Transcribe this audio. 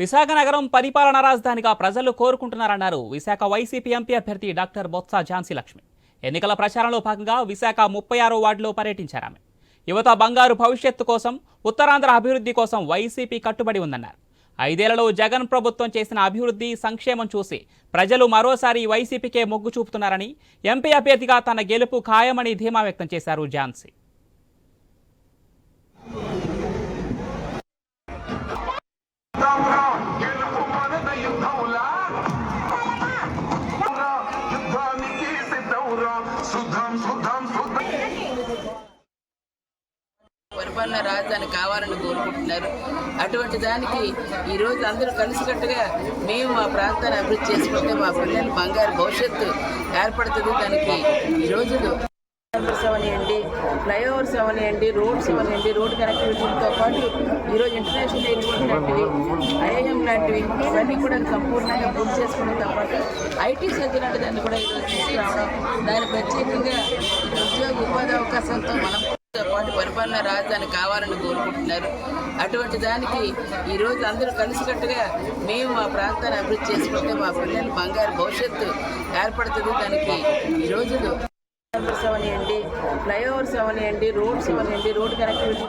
విశాఖ నగరం పరిపాలన రాజధానిగా ప్రజలు కోరుకుంటున్నారన్నారు విశాఖ వైసీపీ ఎంపీ అభ్యర్థి డాక్టర్ బొత్స ఝాన్సీ లక్ష్మి. ఎన్నికల ప్రచారంలో భాగంగా విశాఖ ముప్పై ఆరో వార్డులో పర్యటించారు ఆమె యువత బంగారు భవిష్యత్తు కోసం ఉత్తరాంధ్ర అభివృద్ధి కోసం వైసీపీ కట్టుబడి ఉందన్నారు. ఐదేళ్ళలో జగన్ ప్రభుత్వం చేసిన అభివృద్ధి సంక్షేమం చూసి ప్రజలు మరోసారి వైసీపీకే మొగ్గు చూపుతున్నారని ఎంపీ అభ్యర్థిగా తన గెలుపు ఖాయమని ధీమా వ్యక్తం చేశారు ఝాన్సీ. Thank you. పరిపాలన రాజధాని కావాలని కోరుకుంటున్నారు. అటువంటి దానికి ఈ రోజు అందరూ కలిసికట్టుగా మేము మా ప్రాంతాన్ని అభివృద్ధి చేసుకుంటే మా పిల్లలు బంగారు భవిష్యత్తు ఏర్పడుతుంది. దానికి ఈ రోజు ఫ్లైఓవర్స్ అవనివ్వండి ఫ్లైఓవర్స్ అవనివ్వండి రోడ్స్ అవనివ్వండి రోడ్ కనెక్టివిటీతో పాటు ఈరోజు ఇంటర్నేషనల్ ఎయిర్పోర్ట్ లాంటివి ఐఐఎం లాంటివి ఇవన్నీ కూడా సంపూర్ణంగా పూర్తి చేసుకోవడంతో పాటు ఐటీ సెజ్ లాంటి దాన్ని కూడా ఈరోజు తీసుకురావడం దాన్ని ప్రత్యేకంగా పరిపాలన రాజధాని కావాలని కోరుకుంటున్నారు. అటువంటి దానికి ఈ రోజు అందరూ కలిసికట్టుగా మేము మా ప్రాంతాన్ని అభివృద్ధి చేసుకుంటే మా పిల్లలు బంగారు భవిష్యత్తు ఏర్పడుతుంది. దానికి ఈ రోజు ఫ్లైఓవర్స్ అవనివ్వండి ఫ్లైఓవర్స్ అవనివ్వండి రోడ్స్ అవనివ్వండి రోడ్ కనెక్టివిటీ